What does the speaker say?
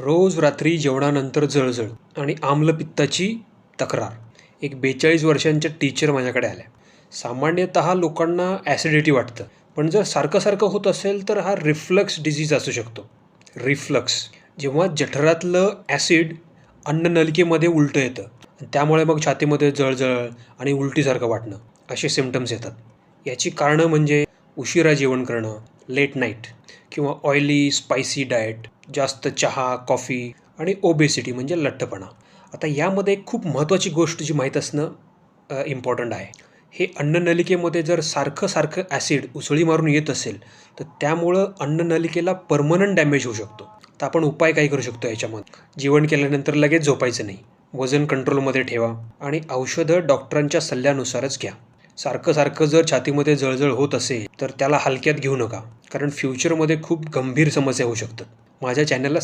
रोज रात्री जेवणानंतर जळजळ आणि आम्लपित्ताची तक्रार. एक बेचाळीस वर्षांच्या टीचर माझ्याकडे आल्या. सामान्यतः लोकांना ॲसिडिटी वाटतं. पण जर सारखं सारखं होत असेल तर हा रिफ्लक्स डिझीज असू शकतो. रिफ्लक्स जेव्हा जठरातलं ॲसिड अन्ननलिकेमध्ये उलटं येतं. आणि त्यामुळे मग छातीमध्ये जळजळ आणि उलटीसारखं वाटणं असे सिमटम्स येतात. याची कारणं म्हणजे उशिरा जेवण करणं लेट नाईट किंवा ऑइली स्पायसी डाएट जास्त चहा कॉफी आणि ओबेसिटी म्हणजे लठ्ठपणा. आता यामध्ये एक खूप महत्त्वाची गोष्ट जी माहीत असणं इम्पॉर्टंट आहे. हे अन्ननलिकेमध्ये जर सारखं सारखं ॲसिड उसळी मारून येत असेल तर त्यामुळं अन्ननलिकेला परमनंट डॅमेज होऊ शकतो. तर आपण उपाय काय करू शकतो याच्यामध्ये? जेवण केल्यानंतर लगेच झोपायचं नाही. वजन कंट्रोलमध्ये ठेवा आणि औषधं डॉक्टरांच्या सल्ल्यानुसारच घ्या. सारखं सारखं जर छातीमध्ये जळजळ होत असेल तर त्याला हलक्यात घेऊ नका. कारण फ्युचरमध्ये खूप गंभीर समस्या होऊ शकतात. माझ्या चॅनलला